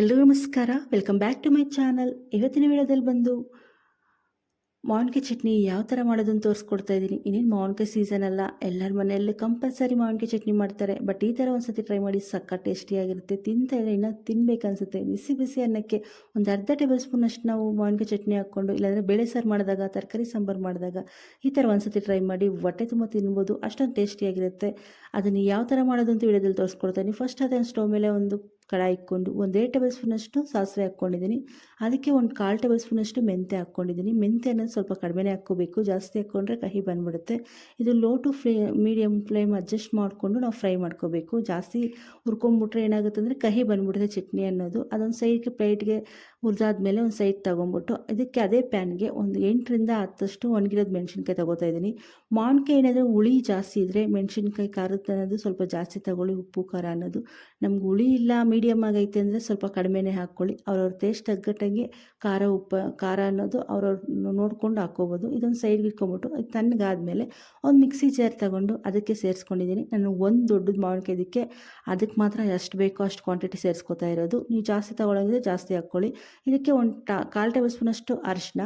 ಎಲ್ರಿಗೂ ನಮಸ್ಕಾರ. Welcome back to my channel ಇವತ್ತಿನ ವಿಡಿಯೋದಲ್ಲಿ ಬಂದು ಮಾವಿನಕಾಯಿ ಚಟ್ನಿ ಯಾವ ಥರ ಮಾಡೋದನ್ನು ತೋರಿಸ್ಕೊಡ್ತಾ ಇದ್ದೀನಿ. ಇನ್ನೇನು ಮಾವಿನಕಾಯಿ ಸೀಸನ್ ಅಲ್ಲ. ಎಲ್ಲರ ಮನೆಯಲ್ಲಿ ಕಂಪಲ್ಸರಿ ಮಾವಿನಕಾಯಿ ಚಟ್ನಿ ಮಾಡ್ತಾರೆ. ಬಟ್ ಈ ಥರ ಒಂದು ಸತಿ ಟ್ರೈ ಮಾಡಿ ಸಕ್ಕ ಟೇಸ್ಟಿಯಾಗಿರುತ್ತೆ ತಿಂತ ಇಲ್ಲ ಇನ್ನೂ ತಿನ್ಬೇಕು ಅನಿಸುತ್ತೆ. ಬಿಸಿ ಬಿಸಿ ಅನ್ನಕ್ಕೆ ಒಂದು ಅರ್ಧ ಟೇಬಲ್ ಸ್ಪೂನ್ ಅಷ್ಟು ನಾವು ಮಾವಿನಕಾಯಿ ಚಟ್ನಿ ಹಾಕ್ಕೊಂಡು, ಇಲ್ಲಾಂದರೆ ಬೇಳೆ ಸಾರು ಮಾಡಿದಾಗ, ತರಕಾರಿ ಸಾಂಬಾರು ಮಾಡಿದಾಗ ಈ ಥರ ಒಂದು ಸತಿ ಟ್ರೈ ಮಾಡಿ ಹೊಟ್ಟೆ ತುಂಬ ತಿನ್ಬೋದು. ಅಷ್ಟೊಂದು ಟೇಸ್ಟಿಯಾಗಿರುತ್ತೆ ಅದನ್ನು ಯಾವ ಥರ ಮಾಡೋದು ಅಂತ ವಿಡಿಯೋದಲ್ಲಿ ತೋರಿಸ್ಕೊಡ್ತೀನಿ ಫಸ್ಟ್ ಅದನ್ನು ಸ್ಟವ್ ಮೇಲೆ ಒಂದು ಕಡಾಯಿ ಇಕ್ಕೊಂಡು ಒಂದೇ ಟೇಬಲ್ ಸ್ಪೂನಷ್ಟು ಸಾಸಿವೆ ಹಾಕ್ಕೊಂಡಿದ್ದೀನಿ. ಅದಕ್ಕೆ ಒಂದು ಕಾಲು ಟೇಬಲ್ ಸ್ಪೂನಷ್ಟು ಮೆಂತೆ ಹಾಕ್ಕೊಂಡಿದ್ದೀನಿ. ಮೆಂತೆ ಅನ್ನೋದು ಸ್ವಲ್ಪ ಕಡಿಮೆನೇ ಹಾಕ್ಕೋಬೇಕು. ಜಾಸ್ತಿ ಹಾಕ್ಕೊಂಡ್ರೆ ಕಹಿ ಬಂದ್ಬಿಡುತ್ತೆ. ಇದು low to ಫ್ಲೇ medium flame adjust ಮಾಡಿಕೊಂಡು ನಾವು ಫ್ರೈ ಮಾಡ್ಕೋಬೇಕು. ಜಾಸ್ತಿ ಹುರ್ಕೊಂಬಿಟ್ರೆ ಏನಾಗುತ್ತೆ ಅಂದರೆ ಕಹಿ ಬಂದ್ಬಿಡುತ್ತೆ ಚಟ್ನಿ ಅನ್ನೋದು. ಅದೊಂದು ಸೈಡ್ಗೆ ಪ್ಲೇಟ್ಗೆ ಹುರಿದಾದ್ಮೇಲೆ ಒಂದು ಸೈಡ್ ತೊಗೊಂಬಿಟ್ಟು ಇದಕ್ಕೆ ಅದೇ ಪ್ಯಾನ್ಗೆ ಒಂದು ಎಂಟರಿಂದ ಹತ್ತಷ್ಟು ಒಣಗಿರೋದು ಮೆಣಸಿನ್ಕಾಯಿ ತೊಗೋತಾ ಇದ್ದೀನಿ. ಮಾವಿನಕಾಯಿ ಏನಾದರೂ ಹುಳಿ ಜಾಸ್ತಿ ಇದ್ದರೆ ಮೆಣಸಿನ್ಕಾಯಿ ಖಾರದ ಅನ್ನೋದು ಸ್ವಲ್ಪ ಜಾಸ್ತಿ ತಗೊಳ್ಳಿ, ಉಪ್ಪು, ಖಾರ ಅನ್ನೋದು. ನಮ್ಗೆ ಹುಳಿ ಇಲ್ಲ ಮೀಡಿಯಮ್ ಆಗೈತೆ ಅಂದರೆ ಸ್ವಲ್ಪ ಕಡಿಮೆನೇ ಹಾಕ್ಕೊಳ್ಳಿ. ಅವ್ರವ್ರ ಟೇಸ್ಟ್ ತಗ್ಗಟ್ಟಂಗೆ ಖಾರ, ಉಪ್ಪು, ಖಾರ ಅನ್ನೋದು ಅವ್ರವ್ರು ನೋಡ್ಕೊಂಡು ಹಾಕ್ಕೋಬೋದು. ಇದೊಂದು ಸೈಡ್ಗೆ ಇಟ್ಕೊಂಬಿಟ್ಟು ಅದು ತಣ್ಣಗಾದ್ಮೇಲೆ ಒಂದು ಮಿಕ್ಸಿ ಜಾರ್ ತಗೊಂಡು ಅದಕ್ಕೆ ಸೇರಿಸ್ಕೊಂಡಿದ್ದೀನಿ. ನಾನು ಒಂದು ದೊಡ್ಡದು ಮಾವಿನಕಾಯಿ ಇದಕ್ಕೆ ಅದಕ್ಕೆ ಮಾತ್ರ ಎಷ್ಟು ಬೇಕೋ ಅಷ್ಟು ಕ್ವಾಂಟಿಟಿ ಸೇರಿಸ್ಕೊತಾ ಇರೋದು. ನೀವು ಜಾಸ್ತಿ ತೊಗೊಳಂಗಿದ್ರೆ ಜಾಸ್ತಿ ಹಾಕ್ಕೊಳ್ಳಿ. ಇದಕ್ಕೆ ಒಂದು ಟಾ, ಕಾಲು ಟೇಬಲ್ ಸ್ಪೂನಷ್ಟು ಅರಿಶಿನ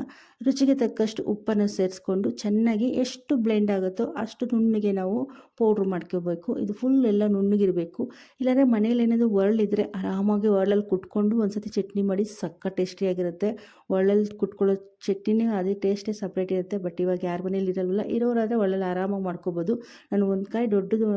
ರುಚಿಗೆ ತಕ್ಕಷ್ಟು ಉಪ್ಪನ್ನು ಸೇರಿಸ್ಕೊಂಡು ಚೆನ್ನಾಗಿ ಎಷ್ಟು ಬ್ಲೆಂಡ್ ಆಗುತ್ತೋ ಅಷ್ಟು ನುಣ್ಣಗೆ ನಾವು ಪೌಡ್ರ್ ಮಾಡ್ಕೋಬೇಕು. ಇದು ಫುಲ್ ಎಲ್ಲ ನುಣ್ಣಗಿರಬೇಕು. ಇಲ್ಲಾಂದರೆ ಮನೇಲಿ ಏನಾದರೂ ಒರಳಿದ್ರೆ ಆರಾಮಾಗಿ ಒರಳಲ್ಲಿ ಕುಟ್ಕೊಂಡು ಒಂದು ಸತಿ ಚಟ್ನಿ ಮಾಡಿ ಸಕ್ಕ ಟೇಸ್ಟಿಯಾಗಿರುತ್ತೆ ಒರಳಲ್ಲಿ ಕುಟ್ಕೊಳ್ಳೋ ಚಟ್ನಿನೇ ಅದೇ ಟೇಸ್ಟೇ ಸಪ್ರೇಟ್ ಇರುತ್ತೆ. ಬಟ್ ಇವಾಗ ಯಾರ ಮನೇಲಿ ಇರಲ್ವಲ್ಲ, ಇರೋರಾದರೆ ಒಳ್ಳಲ್ಲಿ ಆರಾಮಾಗಿ ಮಾಡ್ಕೋಬೋದು. ನಾನು ಒಂದು ಕಾಯಿ ದೊಡ್ಡದು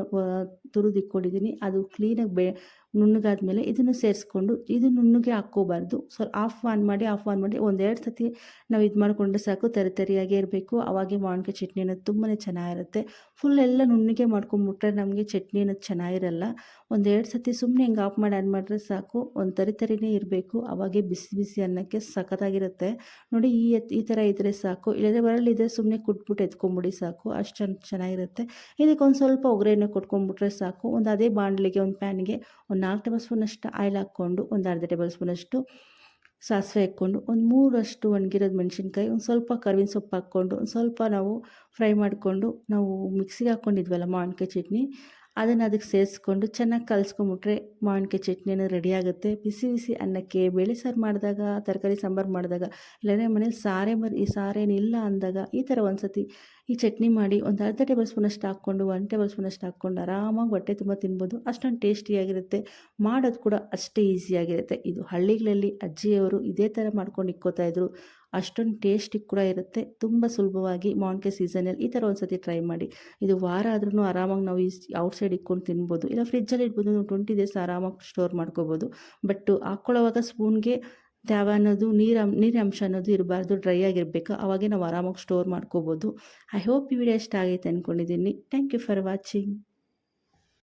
ತುರಿದು ಇಟ್ಕೊಂಡಿದ್ದೀನಿ. ಅದು ಕ್ಲೀನಾಗಿ ಬೆ ನುಣ್ಣಗಾದ್ಮೇಲೆ ಇದನ್ನು ಸೇರಿಸ್ಕೊಂಡು ಇದು ನುಣ್ಣಗೆ ಹಾಕ್ಕೋಬಾರ್ದು. ಸೊ ಆಫ್ ಆನ್ ಮಾಡಿ ಆಫ್ ಆನ್ ಮಾಡಿ ಒಂದೆರಡು ಸತಿ ನಾವು ಇದು ಮಾಡಿಕೊಂಡ್ರೆ ಸಾಕು, ತರಿ ತರಿಯಾಗೇ ಇರಬೇಕು. ಅವಾಗೆ ಮಾವಿನಕಾಯಿ ಚಟ್ನಿ ಅನ್ನೋದು ತುಂಬಾ ಚೆನ್ನಾಗಿರುತ್ತೆ. ಫುಲ್ ಎಲ್ಲ ನುಣ್ಣಗೆ ಮಾಡ್ಕೊಂಬಿಟ್ರೆ ನಮಗೆ ಚಟ್ನಿ ಅನ್ನೋದು ಚೆನ್ನಾಗಿರಲ್ಲ. ಒಂದೆರಡು ಸತಿ ಸುಮ್ಮನೆ ಹಿಂಗೆ ಆಫ್ ಮಾಡಿ ಆನ್ ಮಾಡಿದ್ರೆ ಸಾಕು. ಒಂದು ತರಿ ತರಿನೇ ಇರಬೇಕು. ಅವಾಗೆ ಬಿಸಿ ಬಿಸಿ ಅನ್ನಕ್ಕೆ ಸಖತ್ತಾಗಿರುತ್ತೆ. ನೋಡಿ, ಈ ಈ ಥರ ಇದ್ದರೆ ಸಾಕು. ಇಲ್ಲದ್ರೆ ಬರಲಿದ್ರೆ ಸುಮ್ಮನೆ ಕುಟ್ಬಿಟ್ಟು ಎತ್ಕೊಂಬಿಡಿ ಸಾಕು. ಅಷ್ಟು ಚೆನ್ನಾಗಿರುತ್ತೆ. ಇದಕ್ಕೆ ಒಂದು ಸ್ವಲ್ಪ ಒಗ್ಗರಣೆ ಕೊಟ್ಕೊಂಡ್ಬಿಟ್ರೆ ಸಾಕು. ಒಂದು ಅದೇ ಬಾಣಲಿಗೆ, ಒಂದು ಪ್ಯಾನ್ಗೆ ಒಂದು ನಾಲ್ಕು ಟೇಬಲ್ ಸ್ಪೂನಷ್ಟು ಆಯಿಲ್ ಹಾಕ್ಕೊಂಡು, ಒಂದು ಅರ್ಧ ಟೇಬಲ್ ಸ್ಪೂನಷ್ಟು ಸಾಸಿವೆ ಹಾಕ್ಕೊಂಡು, ಒಂದು ಮೂರಷ್ಟು ಒಣಗಿರೋದು ಮೆಣಸಿನ್ಕಾಯಿ, ಒಂದು ಸ್ವಲ್ಪ ಕರ್ಬೇವಿನ ಸೊಪ್ಪು ಹಾಕ್ಕೊಂಡು, ಒಂದು ಸ್ವಲ್ಪ ನಾವು ಫ್ರೈ ಮಾಡಿಕೊಂಡು, ನಾವು ಮಿಕ್ಸಿಗೆ ಹಾಕ್ಕೊಂಡಿದ್ವಲ್ಲ ಮಾವಿನಕಾಯಿ ಚಟ್ನಿ, ಅದನ್ನು ಅದಕ್ಕೆ ಸೇರಿಸ್ಕೊಂಡು ಚೆನ್ನಾಗಿ ಕಲಿಸ್ಕೊಂಬಿಟ್ರೆ ಮಾವಿನಕಾಯಿ ಚಟ್ನಿ ಅನ್ನೋದು ರೆಡಿ ಆಗುತ್ತೆ. ಬಿಸಿ ಬಿಸಿ ಅನ್ನಕ್ಕೆ ಬೇಳೆ ಸಾರು ಮಾಡಿದಾಗ, ತರಕಾರಿ ಸಾಂಬಾರು ಮಾಡಿದಾಗ, ಇಲ್ಲಾಂದರೆ ಮನೇಲಿ ಸಾರೇ ಮರಿ ಈ ಸಾರೇನಿಲ್ಲ ಅಂದಾಗ ಈ ಥರ ಒಂದು ಸತಿ ಈ ಚಟ್ನಿ ಮಾಡಿ ಒಂದು ಅರ್ಧ ಟೇಬಲ್ ಸ್ಪೂನಷ್ಟು ಹಾಕ್ಕೊಂಡು ಒನ್ ಟೇಬಲ್ ಸ್ಪೂನಷ್ಟು ಹಾಕ್ಕೊಂಡು ಆರಾಮಾಗಿ ಹೊಟ್ಟೆ ತುಂಬ ತಿನ್ಬೋದು. ಅಷ್ಟೊಂದು ಟೇಸ್ಟಿಯಾಗಿರುತ್ತೆ ಮಾಡೋದು ಕೂಡ ಅಷ್ಟೇ ಈಸಿಯಾಗಿರುತ್ತೆ ಇದು ಹಳ್ಳಿಗಳಲ್ಲಿ ಅಜ್ಜಿಯವರು ಇದೇ ಥರ ಮಾಡ್ಕೊಂಡು ಇಕ್ಕೋತಾ ಇದ್ರು. ಅಷ್ಟೊಂದು ಟೇಸ್ಟಿ ಕೂಡ ಇರುತ್ತೆ. ತುಂಬ ಸುಲಭವಾಗಿ ಮಾವಿನಕಾಯಿ ಸೀಸನಲ್ಲಿ ಈ ಥರ ಒಂದು ಸತಿ ಟ್ರೈ ಮಾಡಿ. ಇದು ವಾರ ಆದ್ರೂ ಆರಾಮಾಗಿ ನಾವು ಈ ಔಟ್ಸೈಡ್ ಇಟ್ಕೊಂಡು ತಿನ್ಬೋದು. ಇಲ್ಲ ಫ್ರಿಜ್ಜಲ್ಲಿ ಇಟ್ಬೋದು ಟ್ವೆಂಟಿ ಡೇಸ್ ಆರಾಮಾಗಿ ಸ್ಟೋರ್ ಮಾಡ್ಕೋಬೋದು. ಬಟ್ ಹಾಕ್ಕೊಳ್ಳೋವಾಗ ಸ್ಪೂನ್ಗೆ ತ್ಯಾವ ಅನ್ನೋದು, ನೀರು ನೀರಂಶ ಅಂಶ ಅನ್ನೋದು ಇರಬಾರ್ದು, ಡ್ರೈ ಆಗಿರಬೇಕು. ಅವಾಗೆ ನಾವು ಆರಾಮಾಗಿ ಸ್ಟೋರ್ ಮಾಡ್ಕೋಬೋದು. ಐ ಹೋಪ್ ಈ ವಿಡಿಯೋ ಇಷ್ಟ ಆಗೈತೆ ಅಂದ್ಕೊಂಡಿದ್ದೀನಿ ಥ್ಯಾಂಕ್ ಯು ಫಾರ್ ವಾಚಿಂಗ್